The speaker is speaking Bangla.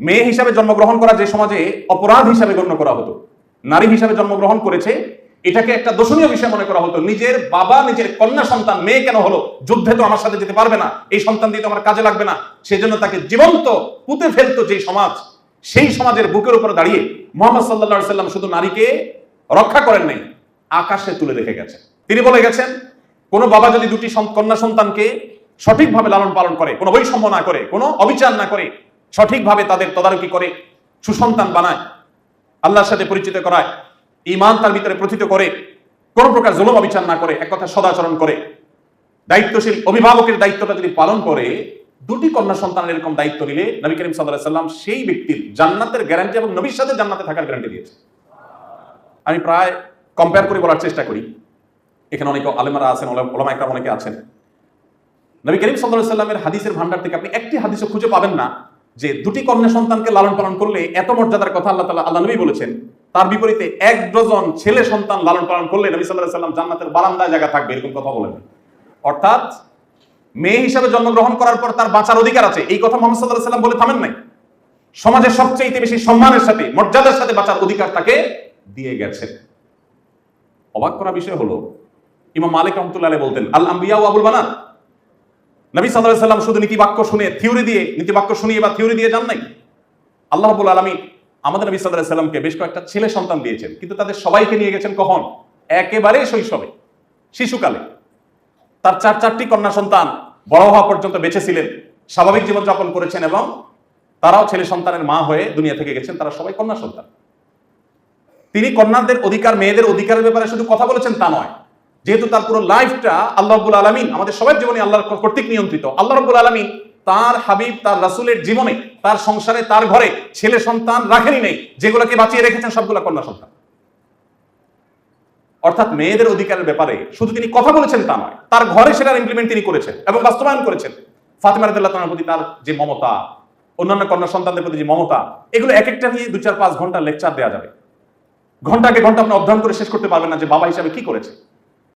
মেয়ে হিসাবে জন্মগ্রহণ করা যে সমাজে অপরাধ হিসাবে গণ্য করা হতো, নারী হিসাবে জন্মগ্রহণ করেছে, এটাকে একটা দোষণীয় বিষয় মনে করা হতো, নিজের বাবা, নিজের কন্যা সন্তান, মেয়ে কেন হলো? যুদ্ধে তো আমার সাথে যেতে পারবে না, এই সন্তান দিয়ে তো আমার কাজে লাগবে না। সেজন্য তাকে জীবন্ত পুঁতে ফেলতো যে সমাজ, সেই সমাজের বুকের উপর দাঁড়িয়ে মোহাম্মদ সাল্লা সাল্লাম শুধু নারীকে রক্ষা করেন নাই, আকাশে তুলে রেখে গেছেন। তিনি বলে গেছেন, কোনো বাবা যদি দুটি কন্যা সন্তানকে সঠিকভাবে লালন পালন করে, কোনো বৈষম্য না করে, কোনো অবিচার না করে সঠিকভাবে তাদের তদারকি করে, সুসন্তান বানায়, আল্লাহর সাথে পরিচিত করায় ইমান তার ভিতরে প্রথিত করে, কোনো প্রকার জুলুম অবিচার না করে, এক কথা সদাচরণ করে। দায়িত্বশীল অভিভাবকের দায়িত্বটা যদি পালন করে, দুটি কন্যা সন্তানের এরকম দায়িত্ব নিলে নবী করিম সাল্লাহ সাল্লাম সেই ব্যক্তির জান্নাতের গ্যারান্টি এবং নবীর সাথে জান্নাতে থাকার গ্যারান্টি দিয়েছে। আমি প্রায় কম্পেয়ার করে বলার চেষ্টা করি। এখানে অনেকে আলেমারা আছেন, ওলামা অনেকে আছেন। নবী করিম সাল্লাহ সাল্লামের হাদিসের ভান্ডার থেকে আপনি একটি হাদিসও খুঁজে পাবেন না। যে দুটি কন্যা সন্তানকে লালন পালন করলে এত মর্যাদার কথা আল্লাহ তালা আল্লাহ নবী বলেছেন, তার বিপরীতে এক ডজন ছেলে সন্তান লালন পালন করলে নবী সাল্লাহ সাল্লাম জান্নাতের বারান্দায় জায়গা থাকবে, এরকম কথা বলেন। অর্থাৎ মেয়ে হিসাবে জন্মগ্রহণ করার পর তার বাঁচার অধিকার আছে। এই কথা মোহাম্মদ সাল্লাহ সাল্লাম বলে থামেন নাই। সমাজের সবচেয়ে বেশি সম্মানের সাথে, মর্যাদার সাথে বাঁচার অধিকার তাকে দিয়ে গেছে। অবাক করা বিষয় হলো, ইমাম মালিক রহমতুল্লাহ বলতেন আল আম্বিয়া আবুল বানান। নবী সাল্লাহ সাল্লাম শুধু নীতি বাক্য শুনে, থিওরি দিয়ে নীতি বাক্য শুনিয়ে বা থিওরি দিয়ে যান নাই? আল্লাহ রাব্বুল আলামিন আমাদের নবী সাল্লাহ সাল্লামকে বেশ কয়েকটা ছেলে সন্তান দিয়েছেন, কিন্তু তাদের সবাইকে নিয়ে গেছেন কখন? একেবারে শৈশবে, শিশুকালে। তার চার, চারটি কন্যা সন্তান বড় হওয়া পর্যন্ত বেঁচে ছিলেন, স্বাভাবিক জীবনযাপন করেছেন এবং তারাও ছেলে সন্তানের মা হয়ে দুনিয়া থেকে গেছেন, তারা সবাই কন্যা সন্তান। তিনি কন্যাদের অধিকার, মেয়েদের অধিকারের ব্যাপারে শুধু কথা বলেছেন তা নয় যেহেতু তার পুরো লাইফটা আল্লাহ রব্বুল আলমিন, আমাদের সবার জীবনে আল্লাহর কর্তৃক নিয়ন্ত্রিত। আল্লাহ রব্বুল আলমিন তার হাবিব, তার রাসুলের জীবনে, তার সংসারে, তার ঘরে ছেলে সন্তান রাখেনি নেই, যেগুলোকে বাঁচিয়ে রেখেছেন সবগুলো কন্যা সন্তান। অর্থাৎ মেয়েদের অধিকারের ব্যাপারে শুধু তিনি কথা বলেছেন তা নয়, তার ঘরে সেটার ইমপ্লিমেন্ট তিনি করেছেন এবং বাস্তবায়ন করেছেন। ফাতেমা রাদিয়াল্লাহু তাআলার প্রতি তার যে মমতা, অন্যান্য কন্যা সন্তানদের প্রতি যে মমতা, এগুলো এক একটা নিয়ে দু চার পাঁচ ঘণ্টা লেকচার দেওয়া যাবে। ঘন্টাকে ঘণ্টা আপনি অধ্যয়ন করে শেষ করতে পারবেন না যে বাবা হিসাবে কি করেছে।